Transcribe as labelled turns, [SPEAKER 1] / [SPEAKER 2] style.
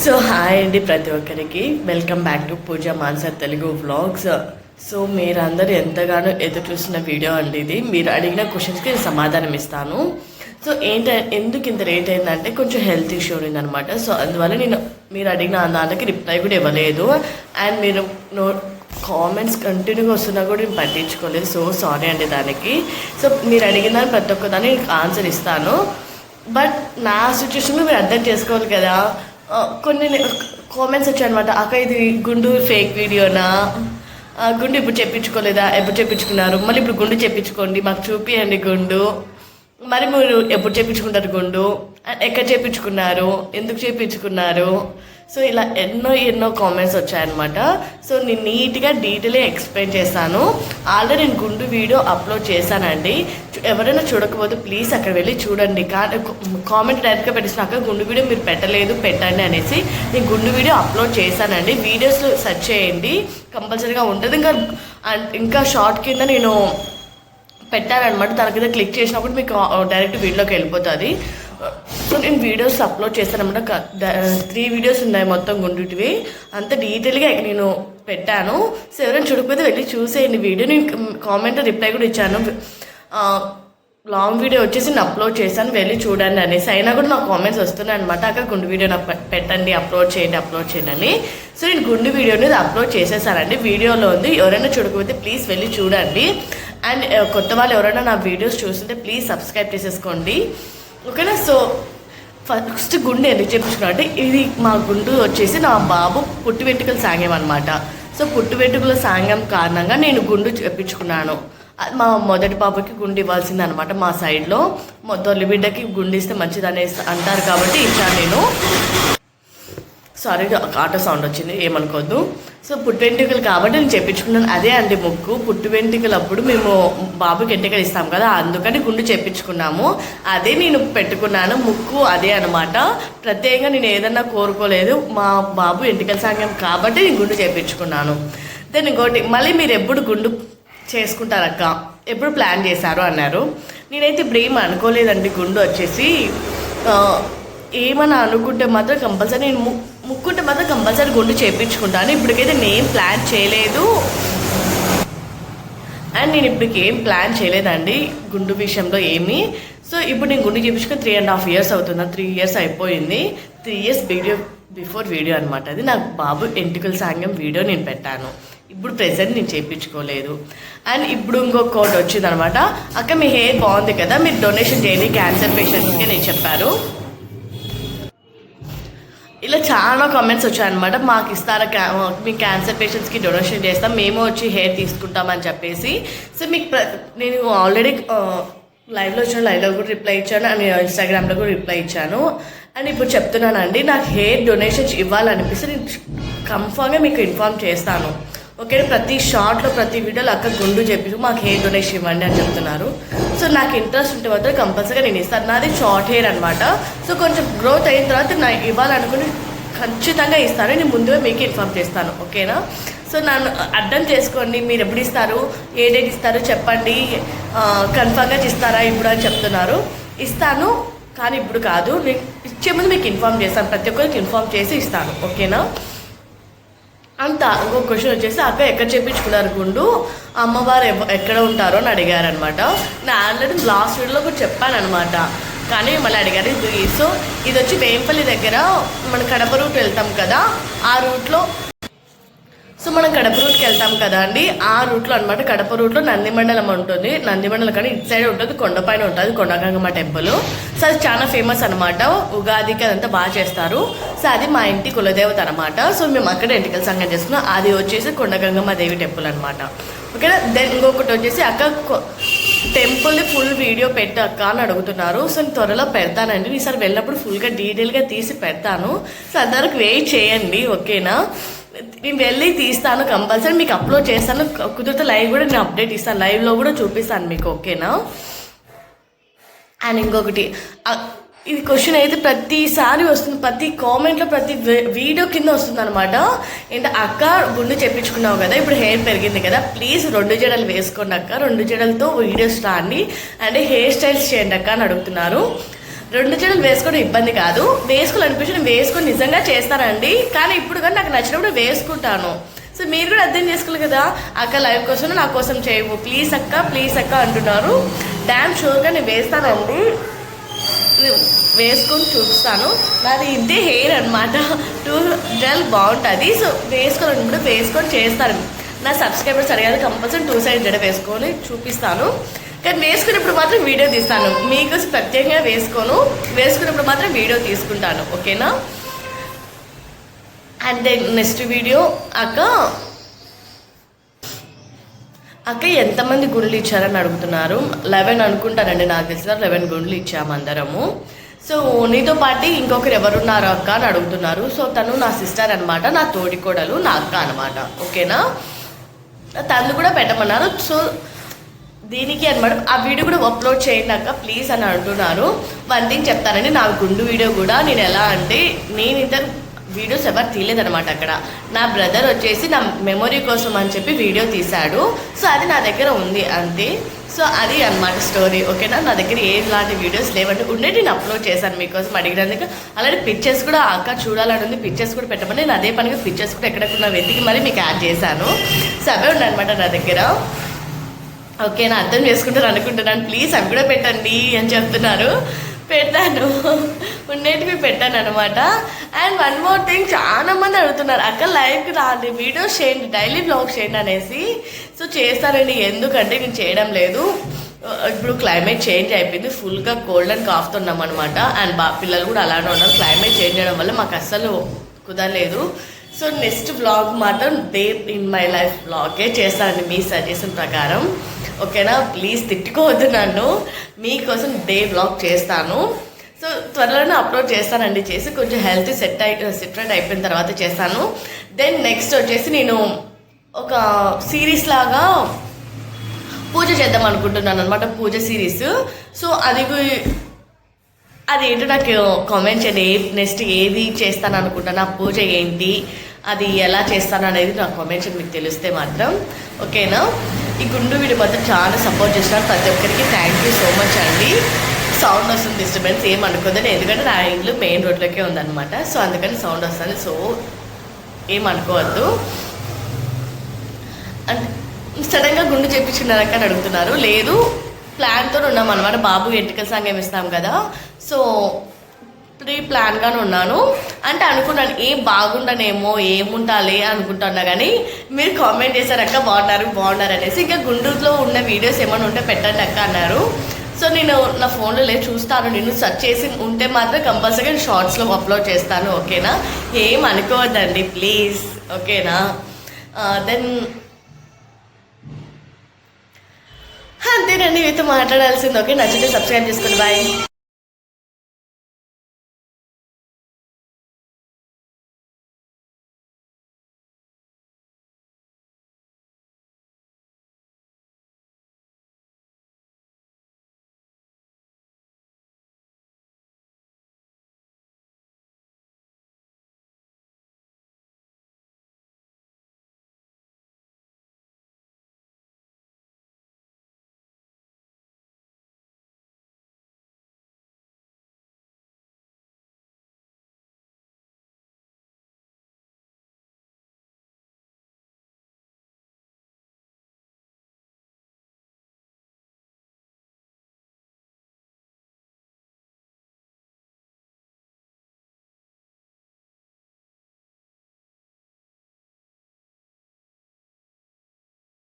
[SPEAKER 1] So hi అండి ప్రతి ఒక్కరికి. వెల్కమ్ బ్యాక్ టు పూజ మాన్సర్ తెలుగు వ్లాగ్స్ సో మీరందరూ ఎంతగానో ఎదురు చూసిన వీడియో అండి ఇది. మీరు అడిగిన క్వశ్చన్స్కి నేను సమాధానం ఇస్తాను. సో ఏంట ఎందుకు ఇంత రేట్ అయిందంటే కొంచెం హెల్త్ ఇష్యూ ఉందన్నమాట. సో అందువల్ల నేను మీరు అడిగిన దానికి రిప్లై కూడా ఇవ్వలేదు. అండ్ మీరు నో కామెంట్స్ కంటిన్యూగా వస్తున్నా కూడా నేను పట్టించుకోలేదు. సో సారీ అండి దానికి. సో మీరు అడిగిన దాన్ని ప్రతి ఒక్క దాన్ని ఆన్సర్ ఇస్తాను. బట్ నా సిచ్యువేషన్లో మీరు అర్థం చేసుకోవాలి కదా. కొన్ని కామెంట్స్ వచ్చాయన్నమాట. అక్క ఇది గుండు ఫేక్ వీడియోనా గుండు ఇప్పుడు చెప్పించుకోలేదా? ఎప్పుడు చెప్పించుకున్నారు? మళ్ళీ ఇప్పుడు గుండు చెప్పించుకోండి. మాకు చూపియండి గుండు. మరి మీరు ఎప్పుడు చేయించుకుంటారు గుండు? ఎక్కడ చేయించుకున్నారు ఎందుకు చేయించుకున్నారు సో ఇలా ఎన్నో ఎన్నో కామెంట్స్ వచ్చాయన్నమాట. సో నేను నీట్గా డీటెయిల్గా ఎక్స్ప్లెయిన్ చేస్తాను ఆల్రెడీ నేను గుండు వీడియో అప్లోడ్ చేశానండి. ఎవరైనా చూడకపోతే ప్లీజ్ అక్కడ వెళ్ళి చూడండి. కానీ కామెంట్ డైరెక్ట్గా పెట్టినాక గుండు వీడియో మీరు పెట్టలేదు పెట్టండి అనేసి నేను గుండు వీడియో అప్లోడ్ చేశానండి. వీడియోస్లో సెర్చ్ చేయండి. కంపల్సరీగా ఉంటుంది. ఇంకా ఇంకా షార్ట్ కింద నేను పెట్టానమాట దాని కింద క్లిక్ చేసినప్పుడు మీకు డైరెక్ట్ వీడియోకి వెళ్ళిపోతుంది. సో నేను వీడియోస్ అప్లోడ్ చేశానమాట త్రీ వీడియోస్ ఉన్నాయి మొత్తం గుండుటివి. అంత డీటెయిల్గా నేను పెట్టాను. సో ఎవరైనా చూడకపోతే వెళ్ళి చూసేయండి వీడియో. నేను కామెంట్ రిప్లై కూడా ఇచ్చాను. లాంగ్ వీడియో వచ్చేసి నేను అప్లోడ్ చేశాను. వెళ్ళి చూడండి అనేసి. అయినా కూడా నాకు కామెంట్స్ వస్తున్నాయి అనమాట అక్కడ గుండు వీడియో నాకు పెట్టండి అప్లోడ్ చేయండి అప్లోడ్ చేయండి అని. సో నేను గుండు వీడియోని అప్లోడ్ చేసేసానండి. వీడియోలో ఉంది. ఎవరైనా చూడకపోతే ప్లీజ్ వెళ్ళి చూడండి. అండ్ కొత్త వాళ్ళు ఎవరైనా నా వీడియోస్ చూస్తుంటే ప్లీజ్ సబ్స్క్రైబ్ చేసేసుకోండి. ఓకేనా? సో ఫస్ట్ గుండె ఎందుకు చెప్పించుకున్నా అంటే ఇది మా గుండు వచ్చేసి నా బాబు పుట్టి వెంట్రుకల సాంగం అనమాట సో పుట్టి వెంట్రుకల సాంగం కారణంగా నేను గుండు చెప్పించుకున్నాను. మా మొదటి పాపకి గుండు ఇవ్వాల్సింది అనమాట మా సైడ్లో మొత్తం తొలి బిడ్డకి గుండు ఇస్తే మంచిది అనేసి అంటారు కాబట్టి ఇచ్చాను నేను. సారీ ఆటో సౌండ్ వచ్చింది. ఏమనుకోద్దు. సో పుట్టు వెంట్రుకలు కాబట్టి నేను చెప్పించుకున్నాను. అదే అండి ముక్కు. పుట్టు వెంట్రుకలు అప్పుడు మేము బాబుకి ఎంటికలు ఇస్తాం కదా అందుకని గుండు చెప్పించుకున్నాము. అదే నేను పెట్టుకున్నాను. ముక్కు అదే అనమాట ప్రత్యేకంగా నేను ఏదన్నా కోరుకోలేదు. మా బాబు ఎంటికల సాంగ్యం కాబట్టి నేను గుండు చేపించుకున్నాను దెన్ ఇంకోటి మళ్ళీ మీరు ఎప్పుడు గుండు చేసుకుంటారక్క ఎప్పుడు ప్లాన్ చేశారు అన్నారు. నేనైతే ఇప్పుడు ఏం అనుకోలేదండి గుండు వచ్చేసి. ఏమని ఏమన్నా అనుకుంటే మాత్రం కంపల్సరీ నేను ముక్కుంటే మాత్రం కంపల్సరీ గుండు చేయించుకుంటాను ఇప్పటికైతే నేను ప్లాన్ చేయలేదు. అండ్ నేను ఇప్పటికి ఏం ప్లాన్ చేయలేదండి గుండు విషయంలో ఏమి. సో ఇప్పుడు నేను గుండు చేయించుకుని త్రీ అండ్ హాఫ్ ఇయర్స్ అవుతుంది త్రీ ఇయర్స్ అయిపోయింది. Three years video before video అనమాట అది నాకు బాబు ఎంటికల సాంగ్యం వీడియో నేను పెట్టాను. ఇప్పుడు ప్రెసెంట్ నేను చేయించుకోలేదు అండ్ ఇప్పుడు ఇంకో వచ్చింది వచ్చిందనమాట అక్క మీ హెయిర్ బాగుంది కదా. మీరు డొనేషన్ చేయండి. క్యాన్సర్ పేషెంట్స్కి నేను చెప్పారు. ఇట్లా చాలా కామెంట్స్ వచ్చాయన్నమాట. మాకు ఇస్తారా క్యా మీ క్యాన్సర్ పేషెంట్స్కి డొనేషన్ చేస్తాం మేము వచ్చి హెయిర్ తీసుకుంటామని చెప్పేసి. సో మీకు ప్ర- నేను ఆల్రెడీ లైవ్లో వచ్చాను లైవ్లో కూడా రిప్లై ఇచ్చాను అండ్ ఇన్స్టాగ్రామ్లో కూడా రిప్లై ఇచ్చాను. అండ్ ఇప్పుడు చెప్తున్నానండి నాకు హెయిర్ డొనేషన్స్ ఇవ్వాలనిపిస్తే నేను కన్ఫామ్గా మీకు ఇన్ఫామ్ చేస్తాను. ఓకే ప్రతి షార్ట్లో ప్రతి వీడియోలో అక్క గుండు చెప్పి మాకు హెయిర్ డొనేషన్ ఇవ్వండి అని చెప్తున్నారు. సో నాకు ఇంట్రెస్ట్ ఉంటే మాత్రం కంపల్సరీగా నేను ఇస్తాను. నాది షార్ట్ హెయిర్ అనమాట సో కొంచెం గ్రోత్ అయిన తర్వాత నా ఇవ్వాలనుకుని ఖచ్చితంగా ఇస్తాను. నేను ముందుగా మీకు ఇన్ఫామ్ చేస్తాను. ఓకేనా సో నన్ను అర్థం చేసుకోండి. మీరు ఎప్పుడు ఇస్తారు? ఏ డేట్ ఇస్తారు? చెప్పండి. కన్ఫామ్గా ఇస్తారా? ఇప్పుడు అని చెప్తున్నారు. ఇస్తాను కానీ ఇప్పుడు కాదు. నేను ఇచ్చే ముందు మీకు ఇన్ఫామ్ చేస్తాను. ప్రతి ఒక్కరికి ఇన్ఫామ్ చేసి ఇస్తాను. ఓకేనా అంత ఇంకొక క్వశ్చన్ వచ్చేసి అక్క ఎక్కడ చేయించుకున్నారు గుండు? అమ్మవారు ఎక్కడ ఉంటారో అని అడిగారనమాట. నేను ఆల్రెడీ లాస్ట్ వీడియోలో కూడా చెప్పానమాట కానీ మళ్ళీ అడిగారు ఇది సో ఇది వచ్చి వేంపల్లి దగ్గర మన కడప రూట్ వెళ్తాం కదా? ఆ రూట్లో సో మనం కడప రూట్కి వెళ్తాం కదా అండి ఆ రూట్లో అనమాట కడప రూట్లో నందిమండలం ఉంటుంది. నందిమండలం కానీ ఇటు సైడ్ ఉంటుంది కొండపైన ఉంటుంది కొండగంగమ్మ టెంపుల్. సో అది చాలా ఫేమస్ అనమాట ఉగాదికి అదంతా బాగా చేస్తారు. సో అది మా ఇంటి కులదేవత అనమాట సో మేము అక్కడ ఎంటికల సంఘం చేసుకున్నాం. అది వచ్చేసి కొండగంగమ్మ దేవి టెంపుల్ అనమాట ఓకేనా? దెన్ ఇంకొకటి వచ్చేసి అక్క కొ- టెంపుల్ని ఫుల్ వీడియో పెట్టాక అని అడుగుతున్నారు. సో నేను త్వరలో పెడతానండి. ఈసారి వెళ్ళినప్పుడు ఫుల్గా డీటెయిల్గా తీసి పెడతాను. సో అందరికి వెయిట్ చేయండి. ఓకేనా? నేను వెళ్ళి తీస్తాను కంపల్సరీ మీకు అప్లోడ్ చేస్తాను. కుదిరితే లైవ్ కూడా నేను అప్డేట్ ఇస్తాను. లైవ్లో కూడా చూపిస్తాను మీకు ఓకేనా అండ్ ఇంకొకటి ఇది క్వశ్చన్ అయితే ప్రతిసారి వస్తుంది. ప్రతి కామెంట్లో ప్రతి వీడియో కింద వస్తుంది అనమాట ఏంటంటే అక్క గుండు చెప్పించుకున్నావు కదా ఇప్పుడు హెయిర్ పెరిగింది కదా ప్లీజ్ రెండు జడలు వేసుకోండి అక్క. రెండు జడలతో వీడియోస్ రాండి. అంటే హెయిర్ స్టైల్స్ చేయండి అక్క అని అడుగుతున్నారు. రెండు జడలు వేసుకోవడం ఇబ్బంది కాదు. వేసుకోవాలనిపించి నేను వేసుకొని నిజంగా చేస్తానండి కానీ ఇప్పుడు కానీ నాకు నచ్చినప్పుడు వేసుకుంటాను. సో మీరు కూడా అర్థం చేసుకోవాలి కదా. అక్క లైవ్ కోసం నా కోసం చేయవు. ప్లీజ్ అక్క ప్లీజ్ అక్క అంటున్నారు. డ్యామ్ షూర్గా నేను వేస్తానండి. వేసుకొని చూపిస్తాను. నాది ఇదే హెయిర్ అనమాట టూ జెల్ బాగుంటుంది. సో వేసుకోవాలనుకుంటే వేసుకొని చేస్తాను నా సబ్స్క్రైబర్స్ అడిగారు కంపల్సరీ టూ సైడ్ జడ వేసుకొని చూపిస్తాను. కానీ వేసుకున్నప్పుడు మాత్రం వీడియో తీస్తాను. మీకు ప్రత్యేకంగా వేసుకోను. వేసుకున్నప్పుడు మాత్రం వీడియో తీసుకుంటాను. ఓకేనా? అండ్ దెన్ నెక్స్ట్ వీడియో అక్క. అక్క ఎంతమంది గుండ్లు ఇచ్చారని అడుగుతున్నారు. లెవెన్ అనుకుంటానండి నాకు తెలిసిన లెవెన్ గుండ్లు ఇచ్చాము అందరము. సో నీతో పాటు ఇంకొకరు ఎవరున్నారు అక్క అని అడుగుతున్నారు. సో తను నా సిస్టర్ అనమాట నా తోడికోడలు నా అక్క అనమాట ఓకేనా? తను కూడా పెట్టమన్నారు. సో దీనికి అనమాట ఆ వీడియో కూడా అప్లోడ్ చేయండి ప్లీజ్ అని అంటున్నారు. వన్ థింగ్ చెప్తానండి నా గుండు వీడియో కూడా నేను ఎలా అంటే నేను ఇద్దరు వీడియోస్ ఎవరు తీయలేదనమాట అక్కడ. నా బ్రదర్ వచ్చేసి నా మెమొరీ కోసం అని చెప్పి వీడియో తీశాడు. సో అది నా దగ్గర ఉంది అంతే. సో అది అనమాట స్టోరీ ఓకేనా నా? దగ్గర ఏలాంటి వీడియోస్ లేవంటే ఉండే నేను అప్లోడ్ చేశాను మీకోసం అడిగినందుకు. అలాగే పిక్చర్స్ కూడా ఆ అక్క చూడాలని ఉంది పిక్చర్స్ కూడా పెట్టమని నేను అదే పనిగా పిక్చర్స్ కూడా ఎక్కడెక్కడ వెతికి మరీ మీకు యాడ్ చేశాను. సో అవే ఉన్నాయన్నమాట నా దగ్గర. ఓకే నా అర్థం చేసుకుంటారు అనుకుంటున్నాను. ప్లీజ్ అవి కూడా పెట్టండి అని చెప్తున్నారు. పెట్టాను ఉండేటివి పెట్టాను అనమాట అండ్ వన్ మోర్ థింగ్ చాలా మంది అడుగుతున్నారు అక్క లైవ్కి రాండి వీడియోస్ చేయండి డైలీ బ్లాగ్ చేయండి అనేసి. సో చేస్తానండి ఎందుకంటే నేను చేయడం లేదు. ఇప్పుడు క్లైమేట్ చేంజ్ అయిపోయింది ఫుల్గా కోల్డ్ అండ్ కాఫ్తో ఉన్నాం అనమాట అండ్ బా పిల్లలు కూడా అలానే ఉన్నారు. క్లైమేట్ చేంజ్ చేయడం వల్ల మాకు అస్సలు కుదరలేదు. సో నెక్స్ట్ వ్లాగ్ మాత్రం డే ఇన్ మై లైఫ్ బ్లాగే చేస్తానండి మీ సజెషన్ ప్రకారం. ఓకేనా? ప్లీజ్ తిట్టుకోవద్దు నన్ను. మీకోసం డే బ్లాగ్ చేస్తాను. సో త్వరలోనే అప్లోడ్ చేస్తానండి చేసి కొంచెం హెల్త్ సెట్ అయి సెటరేట్ అయిపోయిన తర్వాత చేస్తాను. దెన్ నెక్స్ట్ వచ్చేసి నేను ఒక సిరీస్ లాగా పూజ చేద్దాం అనుకుంటున్నాను అనమాట పూజ సిరీస్ సో అది అది ఏంటో నాకు కామెంట్ చేయండి. ఏ నెక్స్ట్ ఏది చేస్తాను అనుకుంటాను నా పూజ ఏంటి అది ఎలా చేస్తాను అనేది నాకు కామెంట్ చేయండి మీకు తెలిస్తే మాత్రం ఓకేనా ఈ గుండు వీడియో మాత్రం చాలా సపోర్ట్ చేసినారు ప్రతి ఒక్కరికి థ్యాంక్ యూ సో మచ్ అండి. సౌండ్ వస్తుంది డిస్టర్బెన్స్ ఏం అనుకోదని ఎందుకంటే నా ఇల్లు మెయిన్ రోడ్లోకే ఉందన్నమాట. సో అందుకని సౌండ్ వస్తుంది. సో ఏం అనుకోవద్దు. అండ్ సడన్గా గుండు చేపించుకున్నారక్క అని అడుగుతున్నారు. లేదు ప్లాన్తో ఉన్నాం అనమాట బాబు ఎంటికల సంఘం ఇస్తాం కదా. సో ప్రీ ప్లాన్గానే ఉన్నాను. అంటే అనుకున్నాను ఏం బాగుండనేమో ఏముంటాలే అనుకుంటున్నా కానీ మీరు కామెంట్ చేశారు అక్క బాగున్నారు బాగున్నారు అనేసి. ఇంకా గుంటూరులో ఉన్న వీడియోస్ ఏమైనా ఉంటే పెట్టండి అక్క అన్నారు. సో నేను నా ఫోన్లో లేదు చూస్తాను. నేను సెర్చ్ చేసి ఉంటే మాత్రం కంపల్సరీగా షార్ట్స్లో అప్లోడ్ చేస్తాను ఓకేనా? ఏం అనుకోవద్దండి ప్లీజ్ ఓకేనా? దెన్ అంతేనండి మీతో మాట్లాడాల్సింది. ఓకే నచ్చితే సబ్స్క్రైబ్ చేసుకోండి. బాయ్